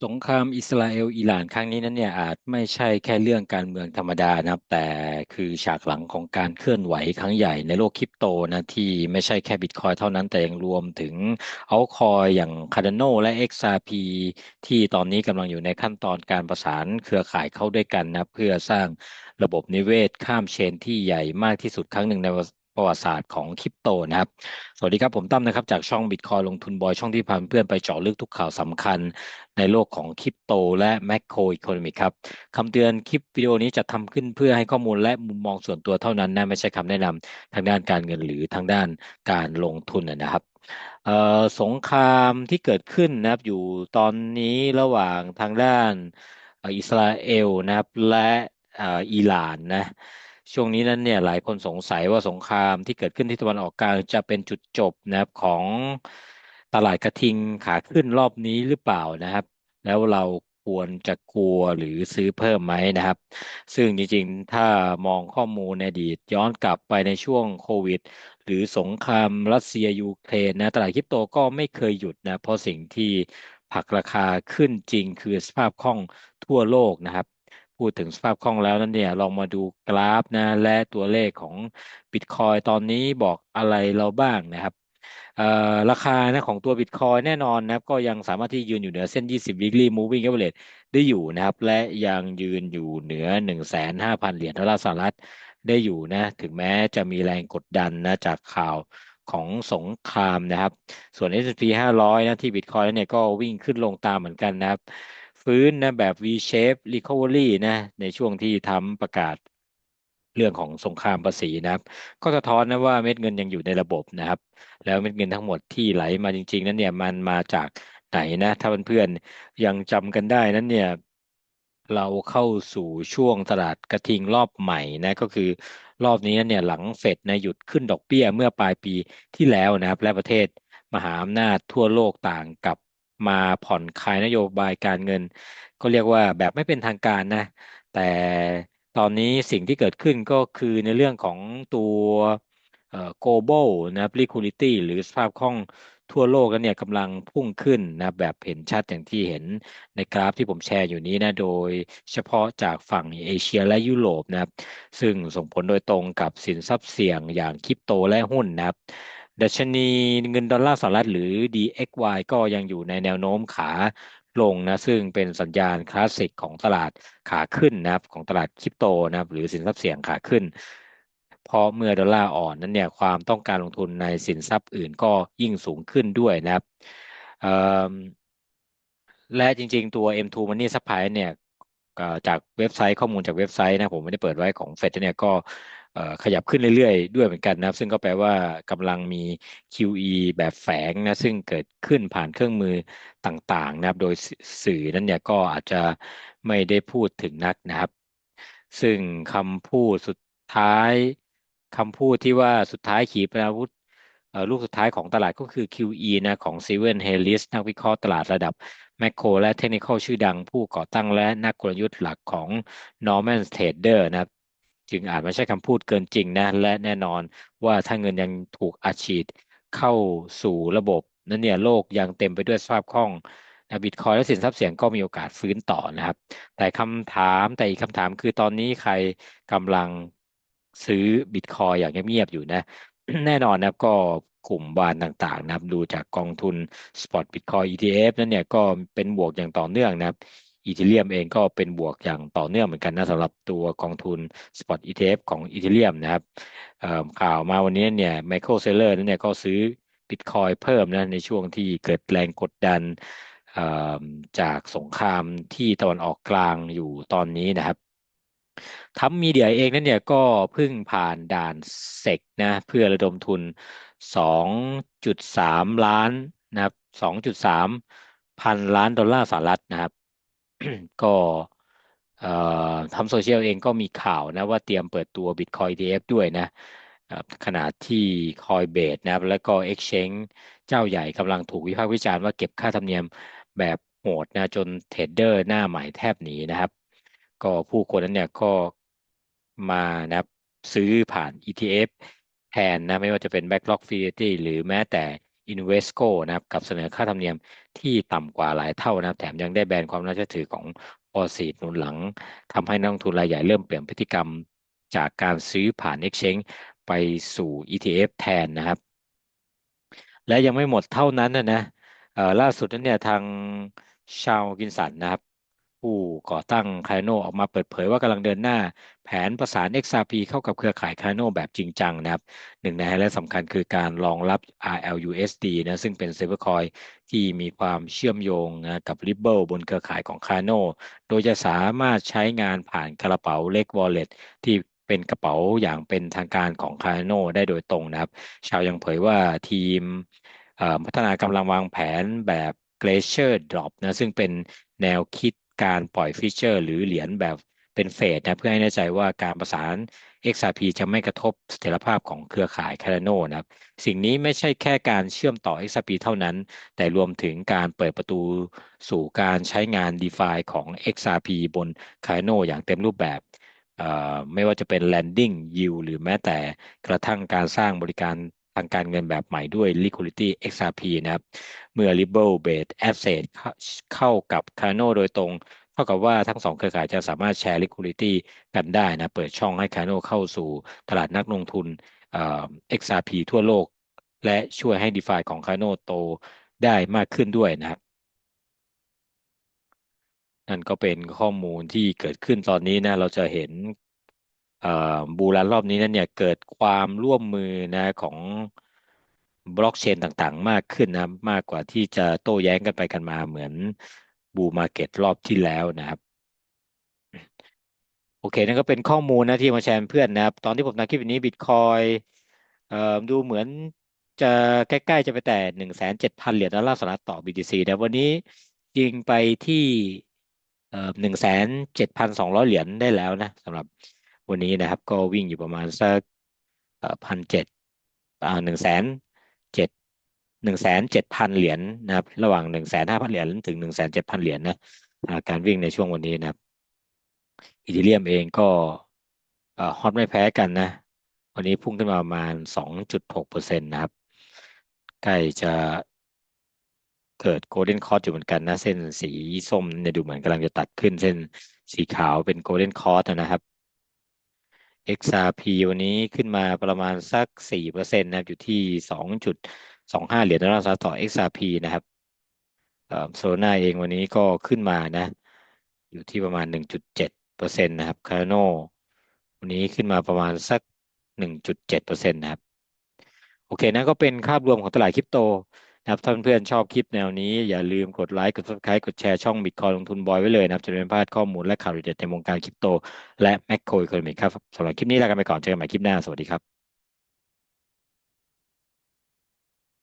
สงครามอิสราเอลอิหร่านครั้งนี้นั้นเนี่ยอาจไม่ใช่แค่เรื่องการเมืองธรรมดานะครับ แต่คือฉากหลังของการเคลื่อนไหวครั้งใหญ่ในโลกคริปโตนะที่ไม่ใช่แค่บิตคอยเท่านั้นแต่ยังรวมถึงเอาคอยอย่าง Cardano และ XRP ที่ตอนนี้กำลังอยู่ในขั้นตอนการประสานเครือข่ายเข้าด้วยกันนะเพื่อสร้างระบบนิเวศข้ามเชนที่ใหญ่มากที่สุดครั้งหนึ่งใน ประวัติศาสตร์ของคริปโตนะครับ สวัสดีครับ ผมตั้มนะครับ จากช่องบิตคอยลงทุนบอย ช่องที่พาเพื่อนไปเจาะลึกทุกข่าวสำคัญในโลกของคริปโตและแมคโครอีโคโนมิกครับคำเตือนคลิปวิดีโอนี้จะทำขึ้นเพื่อให้ข้อมูลและมุมมองส่วนตัวเท่านั้นนะไม่ใช่คำแนะนำทางด้านการเงินหรือทางด้านการลงทุนนะครับสงครามที่เกิดขึ้นนะครับอยู่ตอนนี้ระหว่างทางด้านอิสราเอลนะครับและอิหร่านนะ ช่วงนี้นั้นเนี่ยหลายคนสงสัยว่าสงครามที่เกิดขึ้นที่ตะวันออกกลางจะเป็นจุดจบนะครับของตลาดกระทิงขาขึ้นรอบนี้หรือเปล่านะครับ แล้วเราควรจะกลัวหรือซื้อเพิ่มไหมนะครับ ซึ่งจริงๆ ถ้ามองข้อมูลในอดีตย้อนกลับไปในช่วงโควิด หรือสงครามรัสเซียยูเครนนะตลาดคริปโตก็ไม่เคยหยุดนะเพราะสิ่งที่ผลักราคาขึ้นจริงคือสภาพคล่องทั่วโลกนะครับ พูดถึงสภาพคล่องแล้วนั่นเนี่ยลองมาดูกราฟนะและตัวเลขของบิตคอยตอนนี้บอกอะไรเราบ้างนะครับราคานะของตัวบิตคอยแน่นอนนะครับ ก็ยังสามารถที่ยืนอยู่เหนือเส้น 20 weekly moving average ได้อยู่นะครับ และยังยืนอยู่เหนือ 1,500,000เหรียญดอลลาร์สหรัฐได้อยู่นะ ถึงแม้จะมีแรงกดดันนะจากข่าวของสงครามนะครับ ส่วน S&P 500 นะที่บิตคอยเนี่ยก็วิ่งขึ้นลงตามเหมือนกันนะครับ ฟื้นนะแบบ V-shape recovery นะในช่วงที่ทำประกาศเรื่องของสงครามภาษีนะครับ ก็สะท้อนนะว่าเม็ดเงินยังอยู่ในระบบนะครับ แล้วเม็ดเงินทั้งหมดที่ไหลมาจริง ๆ นั้นเนี่ยมันมาจากไหนนะ ถ้าเพื่อนๆยังจำกันได้นั้นเนี่ยเราเข้าสู่ช่วงตลาดกระทิงรอบใหม่นะก็คือรอบนี้เนี่ยหลังเฟดนะหยุดขึ้นดอกเบี้ยเมื่อปลายปีที่แล้วนะครับ และประเทศมหาอำนาจทั่วโลกต่างกับ มาผ่อนคลายนโยบายการเงิน ก็เรียกว่าแบบไม่เป็นทางการนะ แต่ตอนนี้สิ่งที่เกิดขึ้นก็คือในเรื่องของตัว global นะ liquidity หรือสภาพคล่องทั่วโลกกันเนี่ยกำลังพุ่งขึ้นนะแบบเห็นชัดอย่างที่เห็นในกราฟที่ผมแชร์อยู่นี้นะโดยเฉพาะจากฝั่งเอเชียและยุโรปนะครับซึ่งส่งผลโดยตรงกับสินทรัพย์เสี่ยงอย่างคริปโตและหุ้นนะครับ ดัชนีเงินดอลลาร์สหรัฐหรือ DXY ก็ยังอยู่ในแนวโน้มขาลงนะซึ่งเป็นสัญญาณคลาสสิกของตลาดขาขึ้นนะครับของตลาดคริปโตนะครับหรือสินทรัพย์เสี่ยงขาขึ้น เพราะเมื่อดอลลาร์อ่อนนั้นเนี่ยความต้องการลงทุนในสินทรัพย์อื่นก็ยิ่งสูงขึ้นด้วยนะครับและจริงๆตัว M2 Money Supply เนี่ยจากเว็บไซต์ข้อมูลจากเว็บไซต์นะผมไม่ได้เปิดไว้ของเฟดเนี่ยก็ ขยับขึ้นเรื่อยๆ ด้วยเหมือนกันนะครับ ซึ่งก็แปลว่ากำลังมี QE แบบแฝงนะซึ่งเกิดขึ้นผ่านเครื่องมือต่างๆนะครับ โดยสื่อนั้นเนี่ยก็อาจจะไม่ได้พูดถึงนักนะครับ ซึ่งคำพูดสุดท้ายคำพูดที่ว่าสุดท้ายขีปนาวุธลูกสุดท้ายของตลาดก็คือ QE นะของซีเวนเฮลิสนักวิเคราะห์ตลาดระดับแมคโครและเทคนิคชื่อดังผู้ก่อตั้งและนักกลยุทธ์หลักของ Norman Trader นะครับ จึงอาจไม่ใช่คำพูดเกินจริงนะและแน่นอนว่าถ้าเงินยังถูกอาชีดเข้าสู่ระบบนั้นเนี่ยโลกยังเต็มไปด้วยสภาพคล่องบิตคอยและสินทรัพย์เสี่ยงก็มีโอกาสฟื้นต่อนะครับ แต่คำถามแต่อีกคำถามคือตอนนี้ใครกำลังซื้อบิตคอยอย่างเงียบๆอยู่นะ แน่นอนนะก็กลุ่มบานต่างๆนะครับดูจากกองทุน Spot Bitcoin ETF นั้นเนี่ยก็เป็นบวกอย่างต่อเนื่องนะครับ อีเทเรียมเองก็เป็นบวกอย่างต่อเนื่องเหมือนกันนะสำหรับตัวกองทุน Spot ETF ของอีเทเรียมนะครับข่าวมาวันนี้เนี่ยไมเคิลเซเลอร์นั่นเนี่ยก็ซื้อบิตคอยเพิ่มนะในช่วงที่เกิดแรงกดดันจากสงครามที่ตะวันออกกลางอยู่ตอนนี้นะครับทัมมีเดียเองนั่นเนี่ยก็เพิ่งผ่านด่านเซกนะเพื่อระดมทุน 2.3 ล้านนะครับ2.3 พันล้านดอลลาร์สหรัฐนะครับ ก็ทำโซเชียลเองก็มีข่าวนะว่าเตรียมเปิดตัว Bitcoin ETF ด้วยนะขณะที่ Coinbase นะครับแล้วก็ Exchange เจ้าใหญ่กำลังถูกวิพากษ์วิจารณ์ว่าเก็บค่าธรรมเนียมแบบโหดนะจนเทรดเดอร์หน้าใหม่แทบหนีนะครับ ก็ผู้คนนั้นเนี่ยก็มานะครับซื้อผ่าน ETF แทนนะไม่ว่าจะเป็น Backlog f i ิ i ิ y หรือแม้แต่ Invesco นะครับกับเสนอค่าธรรมเนียมที่ต่ำกว่าหลายเท่านะครับ แถมยังได้แบนความน่าเชื่อถือของออสีหนุนหลังทำให้นักลงทุนรายใหญ่เริ่มเปลี่ยนพฤติกรรมจากการซื้อผ่าน exchange ไปสู่ ETF แทนนะครับ และยังไม่หมดเท่านั้นนะนะล่าสุดนั้นเนี่ยทางชาวกินสันนะครับ ผู้ก่อตั้งคาโนออกมาเปิดเผยว่ากำลังเดินหน้าแผนประสาน XRP เข้ากับเครือข่ายคาโนแบบจริงจังนะครับหนึ่งในไฮไลท์สำคัญคือการรองรับ RLUSD นะซึ่งเป็น stablecoin ที่มีความเชื่อมโยงนะกับ Ripple บนเครือข่ายของคาโนโดยจะสามารถใช้งานผ่านกระเป๋าเล็ก Wallet ที่เป็นกระเป๋าอย่างเป็นทางการของคาโนได้โดยตรงนะครับ ชาวยังเผยว่าทีมพัฒนากำลังวางแผนแบบ Glacier Drop นะซึ่งเป็นแนวคิด การปล่อยฟีเจอร์ หรือเหรียญแบบเป็นเฟสนะเพื่อให้แน่ใจว่าการประสาน XRP จะไม่กระทบเสถียรภาพของเครือข่าย Cardano นะครับ สิ่งนี้ไม่ใช่แค่การเชื่อมต่อ XRP เท่านั้น แต่รวมถึงการเปิดประตูสู่การใช้งาน DeFi ของ XRP บน Cardano อย่างเต็มรูปแบบไม่ว่าจะเป็น landing yield หรือแม้แต่กระทั่งการสร้างบริการ ทางการเงินแบบใหม่ด้วย liquidity XRP นะครับ เมื่อ Ripple based asset เข้ากับ Cardano โดยตรง เท่ากับว่าทั้งสองเครือข่ายจะสามารถแชร์ liquidity กันได้นะ เปิดช่องให้ Cardano เข้าสู่ตลาดนักลงทุน XRP ทั่วโลก และช่วยให้ DeFi ของ Cardano โตได้มากขึ้นด้วยนะครับนั่นก็เป็นข้อมูลที่เกิดขึ้นตอนนี้นะ เราจะเห็น บูรันรอบนี้นั้นเนี่ยเกิดความร่วมมือนะของบล็อกเชนต่างๆ มากขึ้นนะมากกว่าที่จะโต้แย้งกันไปกันมาเหมือนบูมาเก็ตรอบที่แล้วนะครับ โอเคนั่นก็เป็นข้อมูลนะที่มาแชร์เพื่อนนะครับ ตอนที่ผมทำคลิปนี้บิตคอยดูเหมือนจะใกล้ๆจะไปแต่หนึ่งแสนเจ็ดพันเหรียญดอลลาร์สหรัฐต่อ BTC แต่วันนี้ยิงไปที่หนึ่งแสนเจ็ดพันสองร้อยเหรียญได้แล้วนะสำหรับ วันนี้นะครับ ก็วิ่งอยู่ประมาณสักพันเจ็ดหนึ่งแสนเจ็ดหนึ่งแสนเจ็ดพันเหรียญนะครับ ระหว่างหนึ่งแสนห้าพันเหรียญถึงหนึ่งแสนเจ็ดพันเหรียญนะการวิ่งในช่วงวันนี้นะครับอีเทเรียมเองก็ฮอตไม่แพ้กันนะ วันนี้พุ่งขึ้นมาประมาณสองจุดหกเปอร์เซ็นต์นะครับ ใกล้จะเกิดโกลเด้นคอร์สอยู่เหมือนกันนะ เส้นสีส้มเนี่ยดูเหมือนกำลังจะตัดขึ้นเส้นสีขาวเป็นโกลเด้นคอร์สนะครับ XRP วันนี้ขึ้นมาประมาณสักสี่เปอร์เซ็นะครับ อยู่ที่สองจุดสองห้าเหรียญดอลลาร์สหรัฐต่อ XRP นะครับโซน่าเองวันนี้ก็ขึ้นมานะ อยู่ที่ประมาณหนึ่งจุดเจ็ดเปอร์เซ็นะครับคาร์โนวันนี้ขึ้นมาประมาณสักหนึ่งจุดเจ็ดเปอร์เซ็นต์นะครับ โอเคนะก็เป็นภาพรวมของตลาดคริปโต นะครับถ้าเพื่อนๆชอบคลิปแนวนี้ อย่าลืมกดไลค์กด subscribe กดแชร์ช่องบิตคอยลงทุนบอยไว้เลยนะครับจะไม่พลาดข้อมูลและข่าวเด็ดในวงการคริปโต และแมคโครอีโคโนมิกครับสำหรับคลิปนี้ลากันไปก่อนเจอกันใหม่คลิปหน้าสวัสดีครับ